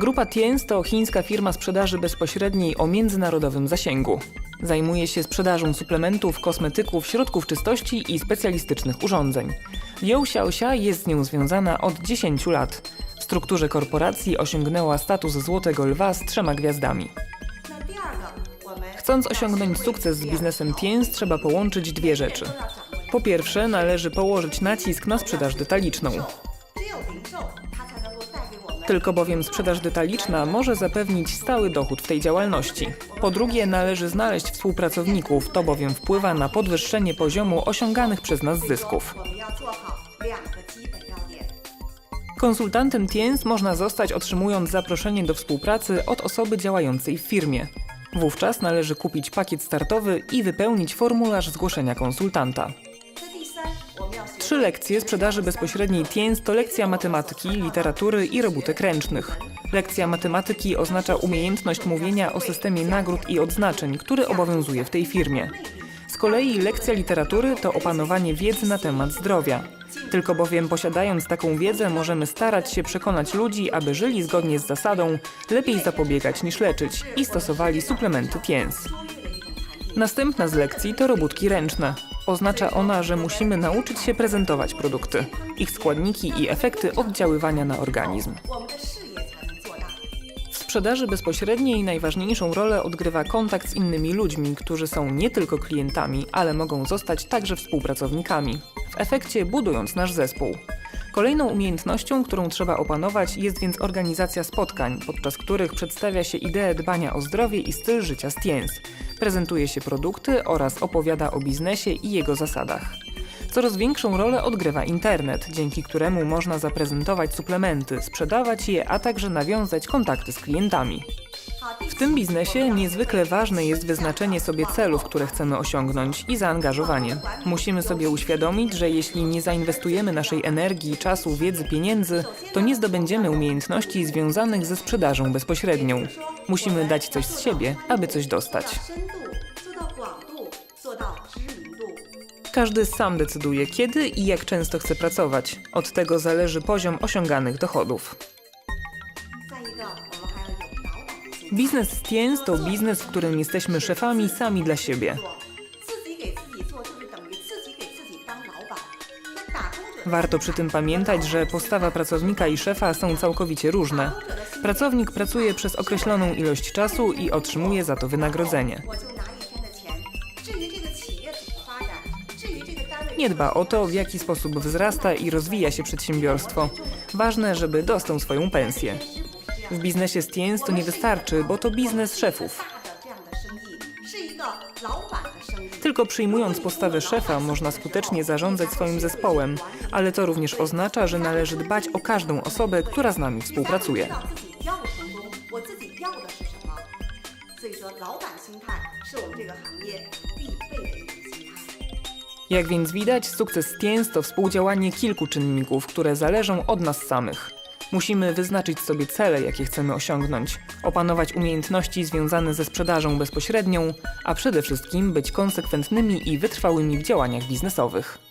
Grupa Tiens to chińska firma sprzedaży bezpośredniej o międzynarodowym zasięgu. Zajmuje się sprzedażą suplementów, kosmetyków, środków czystości i specjalistycznych urządzeń. Liu Xiaoxia jest z nią związana od 10 lat. W strukturze korporacji osiągnęła status złotego lwa z trzema gwiazdami. Chcąc osiągnąć sukces z biznesem Tiens, trzeba połączyć dwie rzeczy. Po pierwsze, należy położyć nacisk na sprzedaż detaliczną. Tylko bowiem sprzedaż detaliczna może zapewnić stały dochód w tej działalności. Po drugie, należy znaleźć współpracowników, to bowiem wpływa na podwyższenie poziomu osiąganych przez nas zysków. Konsultantem TIENS można zostać otrzymując zaproszenie do współpracy od osoby działającej w firmie. Wówczas należy kupić pakiet startowy i wypełnić formularz zgłoszenia konsultanta. Trzy lekcje sprzedaży bezpośredniej Tiens to lekcja matematyki, literatury i robótek ręcznych. Lekcja matematyki oznacza umiejętność mówienia o systemie nagród i odznaczeń, który obowiązuje w tej firmie. Z kolei lekcja literatury to opanowanie wiedzy na temat zdrowia. Tylko bowiem posiadając taką wiedzę możemy starać się przekonać ludzi, aby żyli zgodnie z zasadą lepiej zapobiegać niż leczyć i stosowali suplementy Tiens. Następna z lekcji to robótki ręczne. Oznacza ona, że musimy nauczyć się prezentować produkty, ich składniki i efekty oddziaływania na organizm. W sprzedaży bezpośredniej najważniejszą rolę odgrywa kontakt z innymi ludźmi, którzy są nie tylko klientami, ale mogą zostać także współpracownikami, w efekcie budując nasz zespół. Kolejną umiejętnością, którą trzeba opanować, jest więc organizacja spotkań, podczas których przedstawia się ideę dbania o zdrowie i styl życia z Tiens, prezentuje się produkty oraz opowiada o biznesie i jego zasadach. Coraz większą rolę odgrywa internet, dzięki któremu można zaprezentować suplementy, sprzedawać je, a także nawiązać kontakty z klientami tym biznesie niezwykle ważne jest wyznaczenie sobie celów, które chcemy osiągnąć i zaangażowanie. Musimy sobie uświadomić, że jeśli nie zainwestujemy naszej energii, czasu, wiedzy, pieniędzy, to nie zdobędziemy umiejętności związanych ze sprzedażą bezpośrednią. Musimy dać coś z siebie, aby coś dostać. Każdy sam decyduje, kiedy i jak często chce pracować. Od tego zależy poziom osiąganych dochodów. Biznes Science to biznes, w którym jesteśmy szefami sami dla siebie. Warto przy tym pamiętać, że postawa pracownika i szefa są całkowicie różne. Pracownik pracuje przez określoną ilość czasu i otrzymuje za to wynagrodzenie. Nie dba o to, w jaki sposób wzrasta i rozwija się przedsiębiorstwo. Ważne, żeby dostał swoją pensję. W biznesie Stiens to nie wystarczy, bo to biznes szefów. Tylko przyjmując postawę szefa można skutecznie zarządzać swoim zespołem, ale to również oznacza, że należy dbać o każdą osobę, która z nami współpracuje. Jak więc widać, sukces Stiens to współdziałanie kilku czynników, które zależą od nas samych. Musimy wyznaczyć sobie cele, jakie chcemy osiągnąć, opanować umiejętności związane ze sprzedażą bezpośrednią, a przede wszystkim być konsekwentnymi i wytrwałymi w działaniach biznesowych.